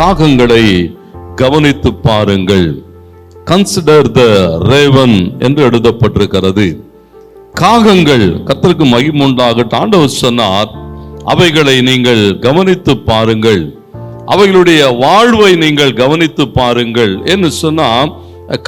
காகங்களை கவனித்து பாருங்கள். Consider the Raven என்று எழுதப்பட்டிருக்கிறது. காகங்கள் கர்த்தருக்கு மகிமுண்டாகட்டும் ஆண்டவர் சொன்னார் அவைகளை நீங்கள் கவனித்து பாருங்கள். அவைகளுடைய வாழ்வை நீங்கள் கவனித்து பாருங்கள் என்று சொன்னால்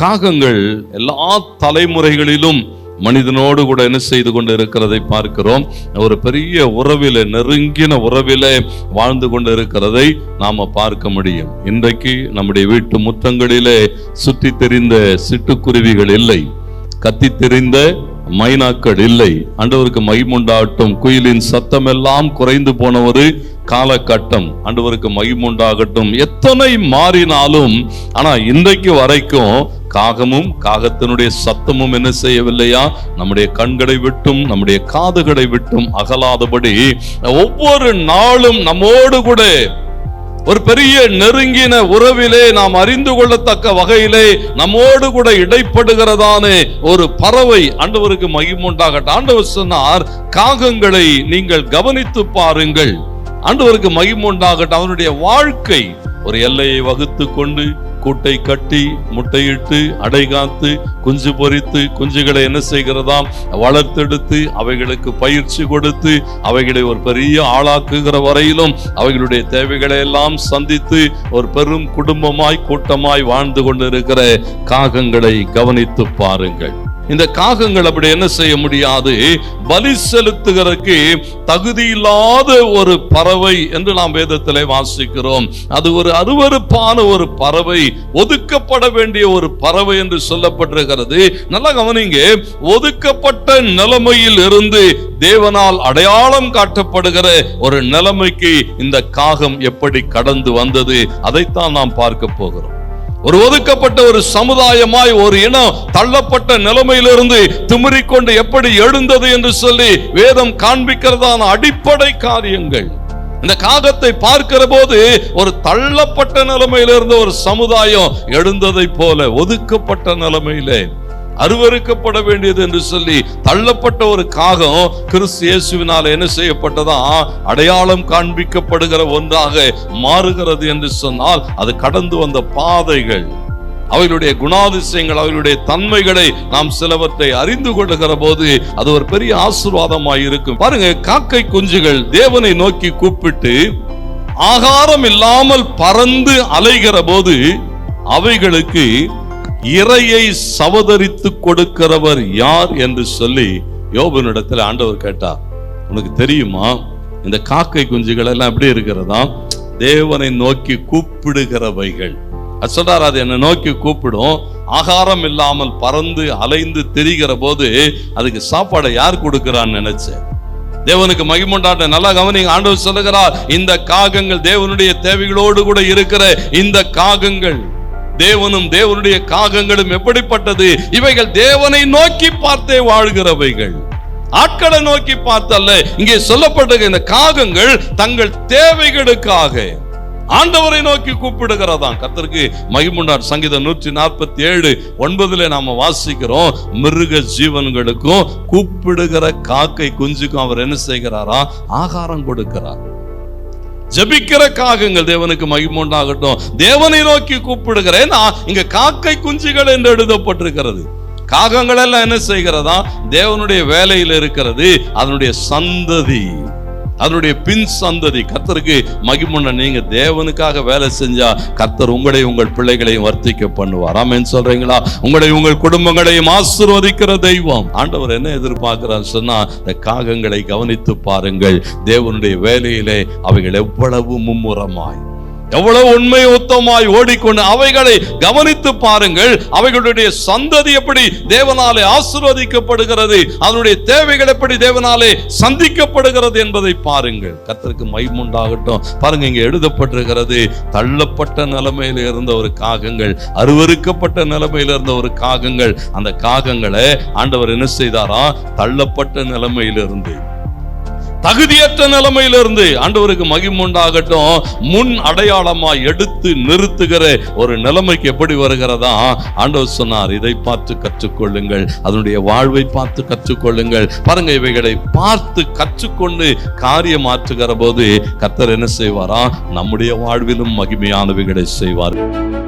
காகங்கள் எல்லா தலைமுறைகளிலும் மனிதனோடு கூட என்ன செய்து கொண்டு இருக்கிறதை பார்க்கிறோம். ஒரு பெரிய உறவில நெருங்கின உறவில வாழ்ந்து கொண்டு இருக்கிறதை நாம பார்க்க முடியும். இன்றைக்கு நம்முடைய வீட்டு முத்தங்களிலே சுற்றி தெரிந்த சிட்டுக்குருவிகள் இல்லை. கத்தி தெரிந்த மைனாக்கள் இல்லை. ஆண்டவருக்கு மகிமுண்டாகட்டும் குயிலின் சத்தம் எல்லாம் குறைந்து போன ஒரு காலகட்டம். ஆண்டவருக்கு மகிமுண்டாகட்டும் எத்தனை மாறினாலும் ஆனா இன்றைக்கு வரைக்கும் காகமும் காகத்தினுடைய சத்தமும் என்ன செய்யவில்லையா? நம்முடைய கண்களை விட்டும் நம்முடைய காதுகளை விட்டும் அகலாதபடி ஒவ்வொரு நாளும் நம்மோடு கூட ஒரு பெரிய நெருங்கின உறவிலே நாம் அறிந்து கொள்ளத்தக்க வகையிலே நம்மோடு கூட இடைப்படுகிறதான ஒரு பறவை ஆண்டவருக்கு மகிமுண்டாகட்டும் ஆண்டவர் சொன்னார் காகங்களை நீங்கள் கவனித்து பாருங்கள். ஆண்டவருக்கு மகிமுண்டாகட்டும் அவனுடைய வாழ்க்கை ஒரு எல்லையை வகுத்து கொண்டு கூட்டை கட்டி முட்டையிட்டு அடை காத்து குஞ்சு பொரித்து குஞ்சுகளை என்ன செய்கிறதாம்? வளர்த்தெடுத்து அவைகளுக்கு பயிற்சி கொடுத்து அவைகளை ஒரு பெரிய ஆளாக்குகிற வரையிலும் அவைகளுடைய தேவைகளை எல்லாம் சந்தித்து ஒரு பெரும் குடும்பமாய் கூட்டமாய் வாழ்ந்து கொண்டிருக்கிற காகங்களை கவனித்து பாருங்கள். இந்த காகங்கள் அப்படி என்ன செய்ய முடியாது? பலி செலுத்துகிறதுக்கு தகுதி இல்லாத ஒரு பறவை என்று நாம் வேதத்திலே வாசிக்கிறோம். அது ஒரு அருவருப்பான ஒரு பறவை ஒதுக்கப்பட வேண்டிய ஒரு பறவை என்று சொல்லப்பட்டிருக்கிறது. நல்லா கவனிங்க ஒதுக்கப்பட்ட நிலைமையில் இருந்து தேவனால் அடையாளம் காட்டப்படுகிற ஒரு நிலைமைக்கு இந்த காகம் எப்படி கடந்து வந்தது? அதைத்தான் நாம் பார்க்க போகிறோம். ஒரு ஒதுக்கப்பட்ட ஒரு சமுதாயமாய் ஒரு இனம் தள்ளப்பட்ட நிலைமையிலிருந்து திமிரிக்கொண்டு எப்படி எழுந்தது என்று சொல்லி வேதம் காண்பிக்கிறதான அடிப்படை காரியங்கள். இந்த காகத்தை பார்க்கிற போது ஒரு தள்ளப்பட்ட நிலைமையிலிருந்து ஒரு சமுதாயம் எழுந்ததை போல ஒதுக்கப்பட்ட நிலைமையிலே அருவருக்கப்பட வேண்டியது என்று சொல்லி தள்ளப்பட்ட ஒரு காகம் கிறிஸ்து இயேசுவினால் என்ன செய்யப்பட்டதா? அடையாளம் காண்பிக்கப்படுகிற ஒன்றாக மாறுகிறது என்று சொன்னால் அது கடந்து வந்த பாதைகள். அவைகளுடைய குணாதிசயங்கள் அவர்களுடைய தன்மைகளை நாம் சிலவற்றை அறிந்து கொள்ளுகிற போது அது ஒரு பெரிய ஆசீர்வாதமாய் இருக்கும். பாருங்க காக்கை குஞ்சுகள் தேவனை நோக்கி கூப்பிட்டு ஆகாரம் இல்லாமல் பறந்து அலைகிற போது அவைகளுக்கு இறையை சவதரித்து கொடுக்கிறவர் யார் என்று சொல்லி யோபனிடத்தில் ஆண்டவர் கேட்டார். உனக்கு தெரியுமா? இந்த காக்கை குஞ்சுகள் எல்லாம் எப்படி இருக்கிறதா? தேவனை நோக்கி கூப்பிடுகிறவைகள். அது சொல்றாரு அது என்னை நோக்கி கூப்பிடும். ஆகாரம் இல்லாமல் பறந்து அலைந்து திரிகிற போது அதுக்கு சாப்பாடை யார் கொடுக்கிறான்னு நினைச்சேன் தேவனுக்கு மகிமுண்டாட்ட நல்லா கவனிங்க ஆண்டவர் சொல்லுகிறார் இந்த காகங்கள் தேவனுடைய தேவைகளோடு கூட இருக்கிற இந்த காகங்கள். தேவனும் தேவனுடைய காகங்களும் எப்படிப்பட்டது? இவைகள் தேவனை நோக்கி பார்த்தே வாழ்கிறவைகள். ஆட்களை நோக்கி பார்த்தல்ல. இங்கே சொல்லப்பட்ட இந்த காகங்கள் தங்கள் தேவைகளுக்காக ஆண்டவரை நோக்கி கூப்பிடுகிறதாம். கத்தருக்கு மகிமுண்டார் சங்கீதம் நூற்றி நாற்பத்தி ஏழு ஒன்பதுல நாம வாசிக்கிறோம். மிருக ஜீவன்களுக்கும் கூப்பிடுகிற காக்கை குஞ்சுக்கும் அவர் என்ன செய்கிறாரா? ஆகாரம் கொடுக்கிறார். ஜபிக்கிற காகங்கள் தேவனுக்கு மகிமுண்டாகட்டும். தேவனை நோக்கி கூப்பிடுகிறேன். இங்க காக்கை குஞ்சுகள் என்று எழுதப்பட்டிருக்கிறது. காகங்கள் எல்லாம் என்ன செய்கிறதா? தேவனுடைய வேலையில் இருக்கிறது அதனுடைய சந்ததி. அதனுடைய பின் சந்ததி. கத்தருக்கு மகிமுன்ன நீங்க தேவனுக்காக வேலை செஞ்சா கத்தர் உங்களையும் உங்கள் பிள்ளைகளையும் வர்த்திக்க பண்ணுவார். ஆமென். சொல்றீங்களா? உங்களை உங்கள் குடும்பங்களையும் ஆசிர்வதிக்கிற தெய்வம். ஆண்டவர் என்ன எதிர்பார்க்கிறார் சொன்னா இந்த காகங்களை கவனித்து பாருங்கள். தேவனுடைய வேலையிலே அவைகள் எவ்வளவு மும்முரமாய் எவ்வளவு உண்மை உத்தமாய் ஓடிக்கொண்டு அவைகளை கவனித்து பாருங்கள். அவைகளுடைய சந்ததி எப்படி தேவனாலே ஆசிர்வதிக்கப்படுகிறது அதனுடைய தேவைகள் எப்படி தேவனாலே சந்திக்கப்படுகிறது என்பதை பாருங்கள். கர்த்தருக்கு மைமுண்டாகட்டும் பாருங்க இங்க எழுதப்பட்டிருக்கிறது தள்ளப்பட்ட நிலைமையில இருந்த ஒரு காகங்கள் அருவருக்கப்பட்ட நிலைமையில இருந்த ஒரு காகங்கள். அந்த காகங்களை ஆண்டவர் என்ன செய்தாரா? தள்ளப்பட்ட நிலைமையிலிருந்து தகுதியற்ற நிலைமையிலிருந்து ஆண்டவருக்கு மகிமுண்டாகட்டும் முன் அடையாளமா எடுத்து நிறுத்துகிற ஒரு நிலைமைக்கு எப்படி வருகிறதா? ஆண்டவர் சொன்னார் இதை பார்த்து கற்றுக்கொள்ளுங்கள் அதனுடைய வாழ்வை பார்த்து கற்றுக்கொள்ளுங்கள். பாருங்க இவைகளை பார்த்து கற்றுக்கொண்டு காரியம் ஆற்றுகிற போது கர்த்தர் என்ன செய்வாரா? நம்முடைய வாழ்விலும் மகிமையானவைகளை செய்வார்.